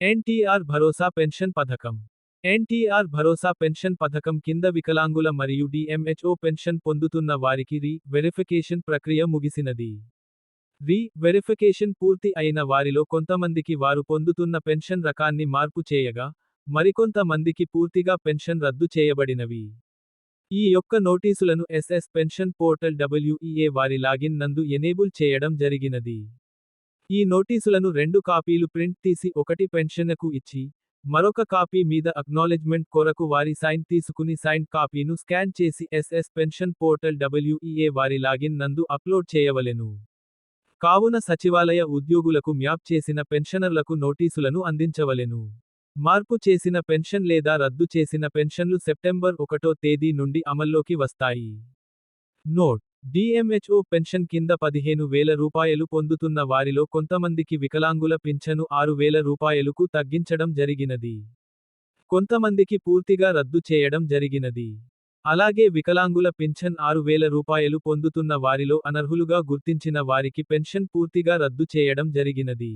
ఎన్టీఆర్ భరోసా pension పథకం. ఎన్టీఆర్ భరోసా pension పథకం కింద వికలాంగుల మరియు డిఎంహెచ్ఓ పెన్షన్ పొందుతున్న వారికి రీ వెరిఫికేషన్ ప్రక్రియ ముగిసినది. రీ వెరిఫికేషన్ పూర్తి అయిన వారిలో కొంతమందికి వారు పొందుతున్న పెన్షన్ రకాన్ని మార్పు చేయగా మరికొంత మందికి పూర్తిగా పెన్షన్ రద్దు చేయబడినవి. ఈ యొక్క నోటీసులను ఎస్ఎస్ పెన్షన్ పోర్టల్ డబ్ల్యూఈఏ వారి లాగిన్ నందు ఎనేబుల్ చేయడం జరిగినది. ఈ నోటీసులను రెండు కాపీలు ప్రింట్ తీసి ఒకటి పెన్షన్కు ఇచ్చి మరొక కాపీ మీద అక్నాలెడ్జ్మెంట్ కొరకు వారి సైన్ తీసుకుని సైన్ కాపీను స్కాన్ చేసి ఎస్ఎస్ పెన్షన్ పోర్టల్ డబ్ల్యూఈఏ వారి లాగిన్ నందు అప్లోడ్ చేయవలెను. కావున సచివాలయ ఉద్యోగులకు మ్యాప్ చేసిన పెన్షనర్లకు నోటీసులను అందించవలెను. మార్పు చేసిన పెన్షన్ లేదా రద్దు చేసిన పెన్షన్లు సెప్టెంబర్ ఒకటో తేదీ నుండి అమల్లోకి వస్తాయి. నోట్. డిఎంహెచ్ఓ పెన్షన్ కింద పదిహేను వేల రూపాయలు పొందుతున్న వారిలో కొంతమందికి వికలాంగుల పింఛను ఆరు వేల రూపాయలకు తగ్గించడం జరిగినది. కొంతమందికి పూర్తిగా రద్దు చేయడం జరిగినది. అలాగే వికలాంగుల పింఛన్ ఆరు వేల రూపాయలు పొందుతున్న వారిలో అనర్హులుగా గుర్తించిన వారికి పెన్షన్ పూర్తిగా రద్దు చేయడం జరిగినది.